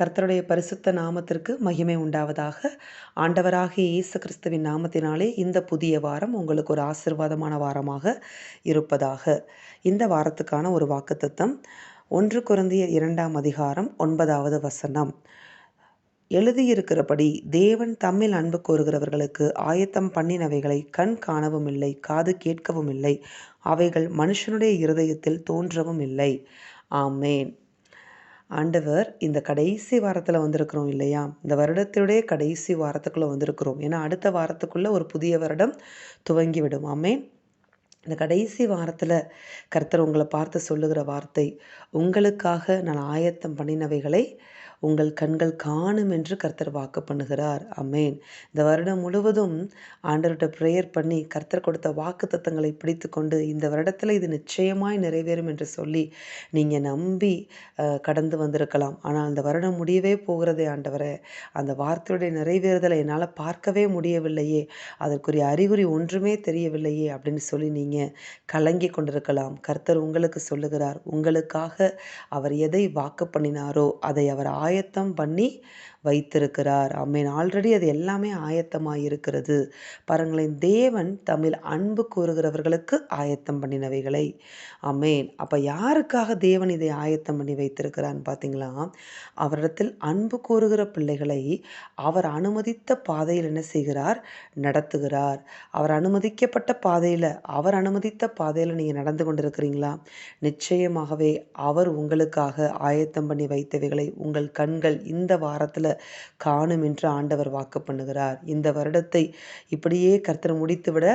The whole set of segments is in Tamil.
கர்த்தருடைய பரிசுத்த நாமத்திற்கு மகிமை உண்டாவதாக. ஆண்டவராகிய இயேசு கிறிஸ்துவின் நாமத்தினாலே இந்த புதிய வாரம் உங்களுக்கு ஒரு ஆசிர்வாதமான வாரமாக இருப்பதாக. இந்த வாரத்துக்கான ஒரு வாக்குத்தத்தம் ஒன்று குருந்திய இரண்டாம் அதிகாரம் ஒன்பதாவது வசனம். எழுதியிருக்கிறபடி தேவன் தம்மில் அன்பு கோருகிறவர்களுக்கு ஆயத்தம் பண்ணினவைகளை கண் காணவும் இல்லை காது கேட்கவும் இல்லை அவைகள் மனுஷனுடைய இருதயத்தில் தோன்றவும் இல்லை. ஆமேன். ஆண்டவர் இந்த கடைசி வாரத்தில் வந்திருக்கிறோம் இல்லையா? இந்த வருடத்துடைய கடைசி வாரத்துக்குள்ளே வந்திருக்கிறோம். ஏன்னா அடுத்த வாரத்துக்குள்ளே ஒரு புதிய வருடம் துவங்கி விடும் ஆமே இந்த கடைசி வாரத்தில் கர்த்தர் உங்களை பார்த்து சொல்லுகிற வார்த்தை உங்களுக்காக நான் ஆயத்தம் பண்ணினவைகளை உங்கள் கண்கள் காணும் என்று கர்த்தர் வாக்கு பண்ணுகிறார். அமேன் இந்த வருடம் முழுவதும் ஆண்டவர்கிட்ட ப்ரேயர் பண்ணி கர்த்தர் கொடுத்த வாக்கு தத்தங்களை பிடித்து கொண்டு இந்த வருடத்தில் இது நிச்சயமாய் நிறைவேறும் என்று சொல்லி நீங்கள் நம்பி கடந்து வந்திருக்கலாம். ஆனால் அந்த வருடம் முடியவே போகிறதே ஆண்டவரை. அந்த வார்த்தையுடைய நிறைவேறுதலை என்னால் பார்க்கவே முடியவில்லையே. அதற்குரிய அறிகுறி ஒன்றுமே தெரியவில்லையே அப்படின்னு சொல்லி நீங்கள் கலங்கி கொண்டிருக்கலாம். கர்த்தர் உங்களுக்கு சொல்லுகிறார். உங்களுக்காக அவர் எதை வாக்கு பண்ணினாரோ அதை அவர் ஆயத்தம் பண்ணி வைத்திருக்கிறார். அம்மேன் ஆல்ரெடி அது எல்லாமே ஆயத்தமாக இருக்கிறது. பாருங்களேன் தேவன் தமிழ் அன்பு கூறுகிறவர்களுக்கு ஆயத்தம் பண்ணினவைகளை. அம்மேன் அப்போ யாருக்காக தேவன் இதை ஆயத்தம் பண்ணி வைத்திருக்கிறான்னு பார்த்தீங்களா அவரிடத்தில் அன்பு கூறுகிற பிள்ளைகளை அவர் அனுமதித்த பாதையில் என்ன செய்கிறார்? நடத்துகிறார். அவர் அனுமதிக்கப்பட்ட பாதையில் அவர் அனுமதித்த பாதையில் நீங்கள் நடந்து கொண்டிருக்கிறீங்களா? நிச்சயமாகவே அவர் உங்களுக்காக ஆயத்தம் பண்ணி வைத்தவைகளை உங்கள் கண்கள் இந்த வாரத்தில் காணும் என்று ஆண்டவர் வாக்கு பண்ணுகிறார். இந்த வருடத்தை இப்படியே கர்த்தர் முடித்துவிட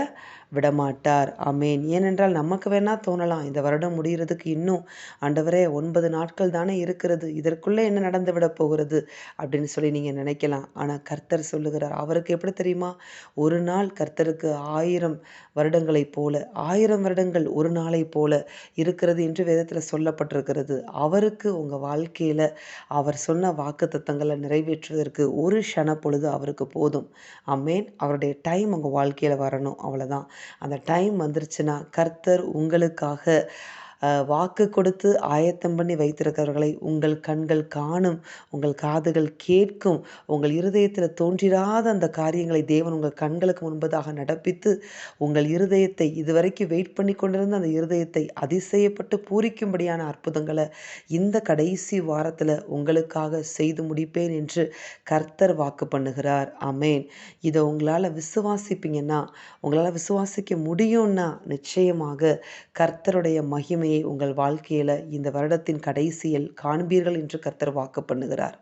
விடமாட்டார். அமேன் ஏனென்றால் நமக்கு வேணால் தோணலாம். இந்த வருடம் முடிகிறதுக்கு இன்னும் ஆண்டவரே ஒன்பது நாட்கள் தானே இருக்கிறது. இதற்குள்ளே என்ன நடந்து விட போகிறது அப்படின்னு சொல்லி நீங்கள் நினைக்கலாம். ஆனால் கர்த்தர் சொல்லுகிறார். அவருக்கு எப்படி தெரியுமா? ஒரு நாள் கர்த்தருக்கு ஆயிரம் வருடங்களைப் போல ஆயிரம் வருடங்கள் ஒரு நாளைப் போல இருக்கிறது என்று வேதத்தில் சொல்லப்பட்டிருக்கிறது. அவருக்கு உங்கள் வாழ்க்கையில் அவர் சொன்ன வாக்கு தத்தங்களை நிறைவேற்றுவதற்கு ஒரு க்ஷண பொழுது அவருக்கு போதும். அம்மேன். அவருடைய டைம் உங்கள் வாழ்க்கையில் வரணும். அவ்வளோதான் அந்த டைம் வந்துருச்சுன்னா கர்த்தர் உங்களுக்காக வாக்கு கொடுத்து ஆயத்தம் பண்ணி வைத்திருக்கிறவர்களை உங்கள் கண்கள் காணும் உங்கள் காதுகள் கேட்கும் உங்கள் இருதயத்தில் தோன்றிராத அந்த காரியங்களை தேவன் உங்கள் கண்களுக்கு முன்பதாக நடப்பித்து உங்கள் இருதயத்தை இதுவரைக்கும் வெயிட் பண்ணி கொண்டிருந்த அந்த இருதயத்தை அதிசயப்பட்டு பூரிக்கும்படியான அற்புதங்களை இந்த கடைசி வாரத்தில் உங்களுக்காக செய்து முடிப்பேன் என்று கர்த்தர் வாக்கு பண்ணுகிறார். அமேன் இதை உங்களால் விசுவாசிப்பீங்கன்னா உங்களால் விசுவாசிக்க முடியும்னா நிச்சயமாக கர்த்தருடைய மகிமை நன்மையை உங்கள் வாழ்க்கையில் இந்த வருடத்தின் கடைசியில் காண்பீர்கள் என்று கர்த்தர் வாக்கு பண்ணுகிறார்.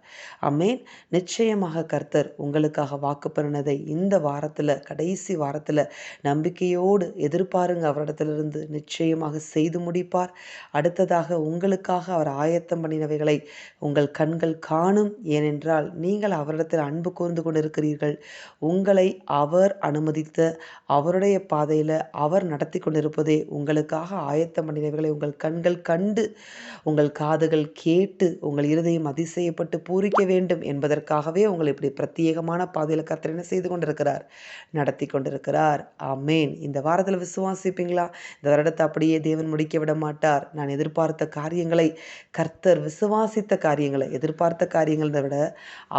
அம்மேன் நிச்சயமாக கர்த்தர் உங்களுக்காக வாக்கு பண்ணினதை இந்த வாரத்தில் கடைசி வாரத்தில் நம்பிக்கையோடு எதிர்பாருங்க. அவரிடத்திலிருந்து நிச்சயமாக செய்து முடிப்பார். அடுத்ததாக உங்களுக்காக அவர் ஆயத்தம் பண்ணினவைகளை உங்கள் கண்கள் காணும். ஏனென்றால் நீங்கள் அவரிடத்தில் அன்பு கூர்ந்து கொண்டிருக்கிறீர்கள். உங்களை அவர் அனுமதித்த அவருடைய பாதையில் அவர் நடத்தி கொண்டிருப்பதே உங்களுக்காக ஆயத்தம் பண்ணினவைகளை உங்கள் கண்கள் கண்டு உங்கள் காதுகள் கேட்டு உங்கள் இருதயம் அதிசயப்பட்டு பூரிக்க வேண்டும் என்பதற்காகவே உங்களை இப்படி பிரத்யேகமான பாதையில் கத்திர என்ன செய்து கொண்டிருக்கிறார்? நடத்தி கொண்டிருக்கிறார். ஆமேன். இந்த வாரத்தில் விசுவாசிப்பீங்களா? இந்த வருடத்தை அப்படியே தேவன் முடிக்க விட மாட்டார். நான் எதிர்பார்த்த காரியங்களை கர்த்தர் விசுவாசித்த காரியங்களை எதிர்பார்த்த காரியங்களை விட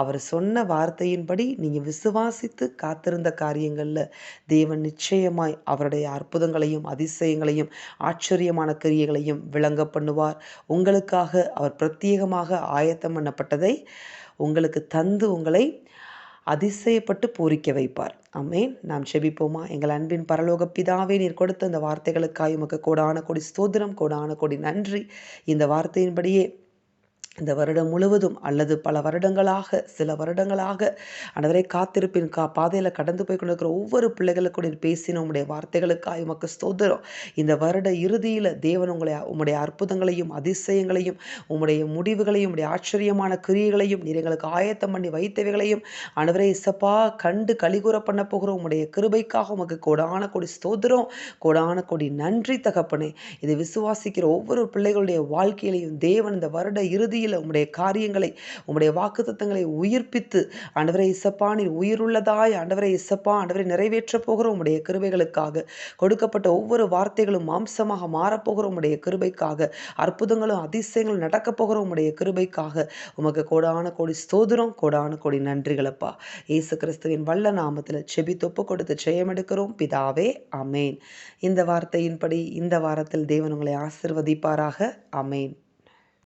அவர் சொன்ன வார்த்தையின்படி நீங்கள் விசுவாசித்து காத்திருந்த காரியங்களில் தேவன் நிச்சயமாய் அவருடைய அற்புதங்களையும் அதிசயங்களையும் ஆச்சரியமான கிரியை காரியங்களையும் விளங்க பண்ணுவார். உங்களுக்காக அவர் பிரத்யேகமாக ஆயத்தம் பண்ணப்பட்டதை உங்களுக்கு தந்து உங்களை அதிசயப்பட்டு பூரிக்க வைப்பார். அம்மேன் நாம் செபிப்போமா? எங்கள் அன்பின் பரலோக பிதாவே நீர் கொடுத்த அந்த வார்த்தைகளுக்காக உமக்கு கோடான கொடி ஸ்தோத்திரம் கோடான கொடி நன்றி. இந்த வார்த்தையின்படியே இந்த வருடம் முழுவதும் அல்லது பல வருடங்களாக சில வருடங்களாக அனைவரை காத்திருப்பின் கா பாதையில் கடந்து போய் கொண்டிருக்கிற ஒவ்வொரு பிள்ளைகளுக்கும் பேசின உங்களுடைய வார்த்தைகளுக்காக உமக்கு ஸ்தோத்திரம். இந்த வருட இறுதியில் தேவன் உங்களை உங்களுடைய அற்புதங்களையும் அதிசயங்களையும் உங்களுடைய முடிவுகளையும் உங்களுடைய ஆச்சரியமான கிரியைகளையும் நீர் எங்களுக்கு ஆயத்தம் பண்ணி வைத்தவைகளையும் அனைவரை இசப்பா கண்டு கலிகூற பண்ண போகிற உங்களுடைய கிருபைக்காக உமக்கு கோடான கொடி ஸ்தோத்திரம் கோடான கொடி நன்றி தகப்பனே. இதை விசுவாசிக்கிற ஒவ்வொரு பிள்ளைகளுடைய வாழ்க்கையிலையும் தேவன் இந்த வருட இறுதி மத்தியில் உம்முடைய காரியங்களை உம்முடைய வாக்குத்தத்தங்களை உயிர்ப்பித்து ஆண்டவரை இசப்பானில் உயிருள்ளதாய் ஆண்டவரை இசப்பா ஆண்டவரை நிறைவேற்ற போகிற உம்முடைய கிருபைகளுக்காக கொடுக்கப்பட்ட ஒவ்வொரு வார்த்தைகளும் மாம்சமாக மாறப்போகிற உம்முடைய கிருபைக்காக அற்புதங்களும் அதிசயங்களும் நடக்கப் போகிற உம்முடைய கிருபைக்காக உமக்கு கோடான கோடி ஸ்தோதிரம் கோடான கோடி நன்றிகளப்பா. இயேசு கிறிஸ்துவின் வல்ல நாமத்தில் செபி தொப்பு கொடுத்து ஜெயமெடுக்கிறோம் பிதாவே அமேன் இந்த வார்த்தையின்படி இந்த வாரத்தில் தேவன் உங்களை ஆசிர்வதிப்பாராக. அமேன்